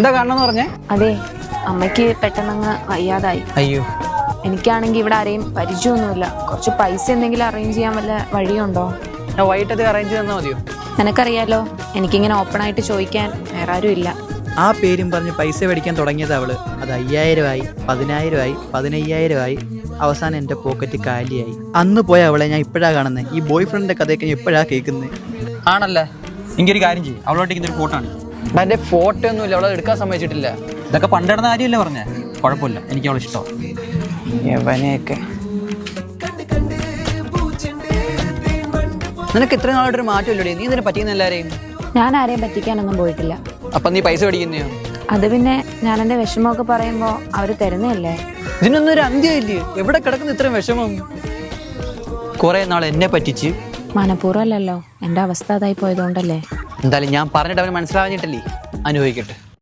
എന്താ കാരണം എന്ന് പറഞ്ഞേ? അതെ അമ്മയ്ക്ക് പെട്ടെന്നങ്ങ് വയ്യാതായി. അയ്യോ. എനിക്കാണെങ്കിൽ ഇവിടെ ആരെയും പരിചയമൊന്നുമില്ല. കുറച്ച് പൈസ എന്തെങ്കിലും അറേഞ്ച് ചെയ്യാൻ വല്ല വഴിയുണ്ടോ? വൈകിട്ടത് അറേഞ്ച് തന്നാ മതിയോ? നിനക്കറിയാലോ എനിക്കിങ്ങനെ ഓപ്പൺ ആയിട്ട് ചോദിക്കാൻ വേറെ ആരും ഇല്ല. ആ പേരും പറഞ്ഞ് പൈസ മേടിക്കാൻ തുടങ്ങിയത് അവൾ. അത് അയ്യായിരമായി പതിനായിരമായി പതിനയ്യായിരമായി. അവസാനം എന്റെ പോക്കറ്റ് കാലിയായി. അന്ന് പോയ അവളെ ഞാൻ ഇപ്പോഴാ കാണുന്നത് ഈ ബോയ് ഫ്രണ്ടിന്റെ കഥയൊക്കെ ഞാൻ ഇപ്പോഴാ കേൾക്കുന്നത് ആണല്ലേ? എനിക്കൊരു കാര്യം ചെയ്യും. അവളോട്ട് ഇതൊരു ഫോട്ടോ ആണ്. എന്റെ ഫോട്ടോ ഒന്നും ഇല്ല അവളെ എടുക്കാൻ സമ്മതിച്ചിട്ടില്ല. ഇതൊക്കെ പണ്ടിടുന്ന കാര്യമല്ല പറഞ്ഞേ? കുഴപ്പമില്ല. എനിക്ക് അവളെ ഇഷ്ടം. നിനക്ക് ഇത്ര നാളായിട്ടൊരു മാറ്റമില്ലടി. നീ ഇതിനെ പറ്റിയെന്ന് എല്ലാരെയും. ഞാൻ ആരെയും പറ്റിക്കാനൊന്നും പോയിട്ടില്ല. അപ്പൊ നീ പൈസ പഠിക്കുന്നയോ അത് പിന്നെ ഞാൻ എന്റെ വിഷമമൊക്കെ പറയുമ്പോ അവർ തരുന്നല്ലേ ഇതിനൊന്നും ഒരു അന്ത്യമില്ലേ? എവിടെ കിടക്കുന്ന ഇത്രയും വിഷമം? കുറെ നാൾ എന്നെ പറ്റിച്ച് മനഃപൂർവമല്ലല്ലോ. എന്റെ അവസ്ഥ അതായി പോയതുകൊണ്ടല്ലേ? എന്തായാലും ഞാൻ പറഞ്ഞിട്ട് അവന് മനസ്സിലാവാഞ്ഞിട്ടല്ലേ? അനുഭവിക്കട്ടെ.